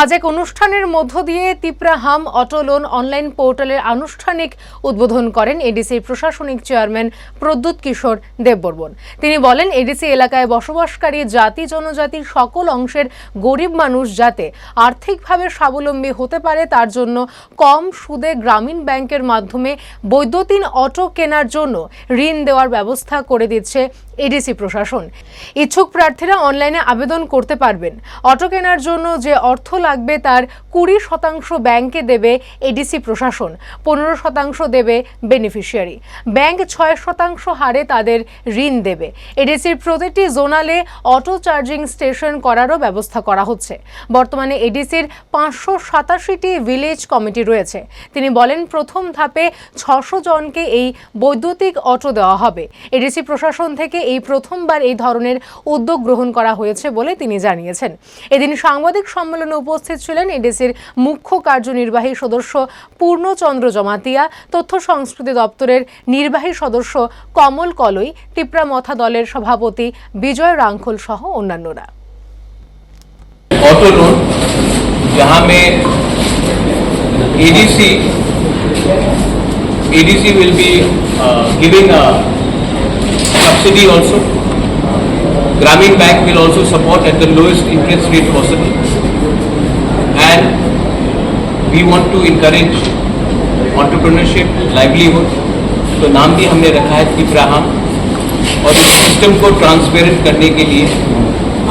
আজ এক অনুষ্ঠানের মধ্য দিয়ে তিপ্রাহাম অটো লোন অনলাইন পোর্টালের আনুষ্ঠানিক উদ্বোধন করেন এডিসির প্রশাসনিক চেয়ারম্যান প্রদ্যুৎ কিশোর দেববর্মন। তিনি বলেন, এডিসি এলাকায় বসবাসকারী জাতি, জনজাতির সকল অংশের গরিব মানুষ যাতে আর্থিকভাবে স্বাবলম্বী হতে পারে, তার জন্য কম সুদে গ্রামীণ ব্যাংকের মাধ্যমে বৈদ্যুতিন অটো কেনার জন্য ঋণ দেওয়ার ব্যবস্থা করে দিচ্ছে এডিসি প্রশাসন। ইচ্ছুক প্রার্থীরা অনলাইনে আবেদন করতে পারবেন। অটো কেনার জন্য যে অর্থ লাগবে তার কুড়ি শতাংশ ব্যাংকে দেবে এডিসি প্রশাসন, পনেরো শতাংশ দেবে বেনিফিশিয়ারি। ব্যাংক ছয় শতাংশ হারে তাদের ঋণ দেবে। এডিসির প্রতিটি জোনালে অটো চার্জিং স্টেশন করারও ব্যবস্থা করা হচ্ছে। বর্তমানে এডিসির পাঁচশো সাতাশিটি ভিলেজ কমিটি রয়েছে। তিনি বলেন, প্রথম ধাপে ছশো জনকে এই বৈদ্যুতিক অটো দেওয়া হবে। এডিসি প্রশাসন থেকে এই প্রথমবার এই ধরনের উদ্যোগ গ্রহণ করা হয়েছে বলে তিনি জানিয়েছেন। এদিন সাংবাদিক সম্মেলনে উপস্থিত ছিলেন এডিসির মুখ্য কার্যনির্বাহী সদস্য পূর্ণচন্দ্র জমাতিয়া তথ্য সংস্কৃতি দপ্তরের নির্বাহী সদস্য কমল কলই টিপরা মথা দলের সভাপতি বিজয় রাঙ্খল সহ অন্যান্যরা ADC will be uh, giving a subsidy also. Grameen Bank will also support at the lowest interest rate possible. And we want to encourage entrepreneurship, livelihood. तो नाम भी हमने रखा है तिप्राहम और इस सिस्टम को ट्रांसपेरेंट करने के लिए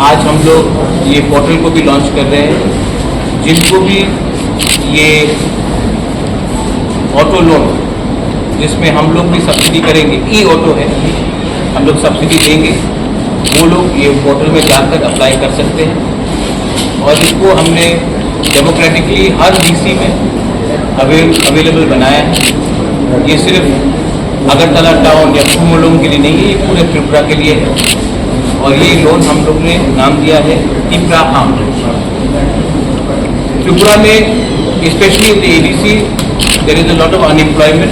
आज हम लोग ये पोर्टल को भी लॉन्च कर रहे हैं, जिनको भी ये ऑटो लोन जिसमें हम लोग भी सब्सिडी करेंगे ई ऑटो है, हम लोग सब्सिडी देंगे, वो लोग ये पोर्टल में जाकर अप्लाई कर सकते हैं। और इसको हमने डेमोक्रेटिकली हर डीसी में अवेल अवेलेबल बनाया है। ये सिर्फ़ अगरतला टाउन या कुमलोंग के लिए नहीं है ये पूरे त्रिपुरा के लिए है। और ये लोन हम लोग ने नाम दिया है तिपरा फार्म त्रिपुरा में specially in the see there is a lot of unemployment